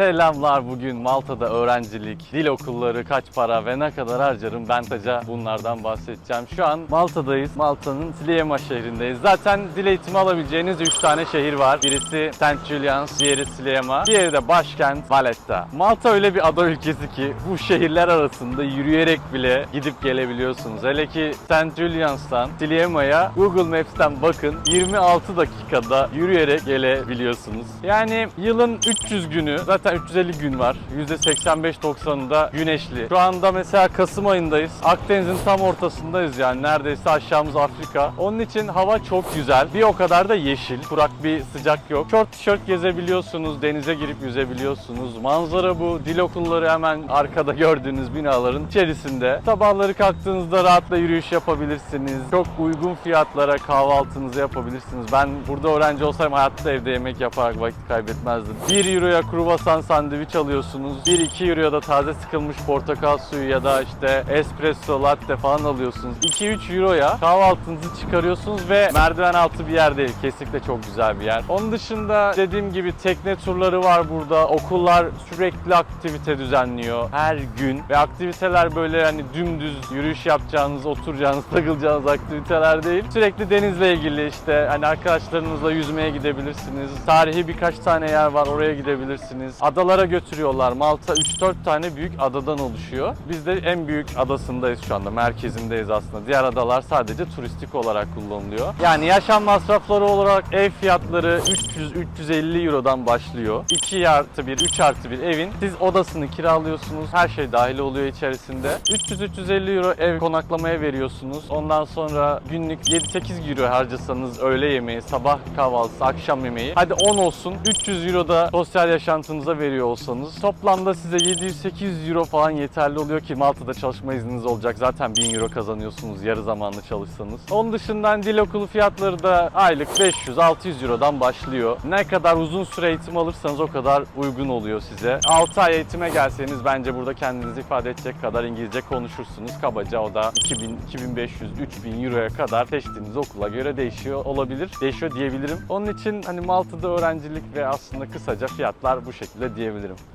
Selamlar bugün Malta'da öğrencilik, dil okulları kaç para ve ne kadar harcarım ben kısaca bunlardan bahsedeceğim. Şu an Malta'dayız. Malta'nın Sliema şehrindeyiz. Zaten dil eğitimi alabileceğiniz 3 tane şehir var. Birisi St. Julian's, diğeri Sliema, diğeri de başkent Valletta. Malta öyle bir ada ülkesi ki bu şehirler arasında yürüyerek bile gidip gelebiliyorsunuz. Hele ki St. Julian's'tan Sliema'ya Google Maps'ten bakın 26 dakikada yürüyerek gelebiliyorsunuz. Yani yılın 300 günü zaten 350 gün var. %85-90'ında güneşli. Şu anda mesela Kasım ayındayız. Akdeniz'in tam ortasındayız yani neredeyse aşağımız Afrika. Onun için hava çok güzel. Bir o kadar da yeşil. Kurak bir sıcak yok. Short tişört gezebiliyorsunuz. Denize girip yüzebiliyorsunuz. Manzara bu. Dil okulları hemen arkada gördüğünüz binaların içerisinde. Sabahları kalktığınızda rahatla yürüyüş yapabilirsiniz. Çok uygun fiyatlara kahvaltınızı yapabilirsiniz. Ben burada öğrenci olsaydım hayatta evde yemek yaparak vakit kaybetmezdim. 1 euroya kruvasan sandviç alıyorsunuz. 1-2 euroya da taze sıkılmış portakal suyu ya da işte espresso latte falan alıyorsunuz. 2-3 euroya kahvaltınızı çıkarıyorsunuz ve merdiven altı bir yer değil. Kesinlikle çok güzel bir yer. Onun dışında dediğim gibi tekne turları var burada. Okullar sürekli aktivite düzenliyor. Her gün. Ve aktiviteler böyle hani dümdüz yürüyüş yapacağınız, oturacağınız, takılacağınız aktiviteler değil. Sürekli denizle ilgili işte hani arkadaşlarınızla yüzmeye gidebilirsiniz. Tarihi birkaç tane yer var oraya gidebilirsiniz. Adalara götürüyorlar. Malta 3-4 tane büyük adadan oluşuyor. Biz de en büyük adasındayız şu anda. Merkezindeyiz aslında. Diğer adalar sadece turistik olarak kullanılıyor. Yani yaşam masrafları olarak ev fiyatları 300-350 Euro'dan başlıyor. 2 artı 1, 3 artı 1 evin siz odasını kiralıyorsunuz. Her şey dahil oluyor içerisinde. 300-350 Euro ev konaklamaya veriyorsunuz. Ondan sonra günlük 7-8 Euro harcasanız öğle yemeği, sabah kahvaltısı, akşam yemeği. Hadi 10 olsun. 300 Euro da sosyal yaşantınıza veriyor olsanız. Toplamda size 700-800 Euro falan yeterli oluyor ki Malta'da çalışma izniniz olacak. Zaten 1000 Euro kazanıyorsunuz yarı zamanlı çalışsanız. Onun dışından dil okulu fiyatları da aylık 500-600 Euro'dan başlıyor. Ne kadar uzun süre eğitim alırsanız o kadar uygun oluyor size. 6 ay eğitime gelseniz bence burada kendinizi ifade edecek kadar İngilizce konuşursunuz. Kabaca o da 2000, 2500, 3000 Euro'ya kadar seçtiğiniz okula göre değişiyor olabilir. Değişiyor diyebilirim. Onun için hani Malta'da öğrencilik ve aslında kısaca fiyatlar bu şekilde diyebilirim.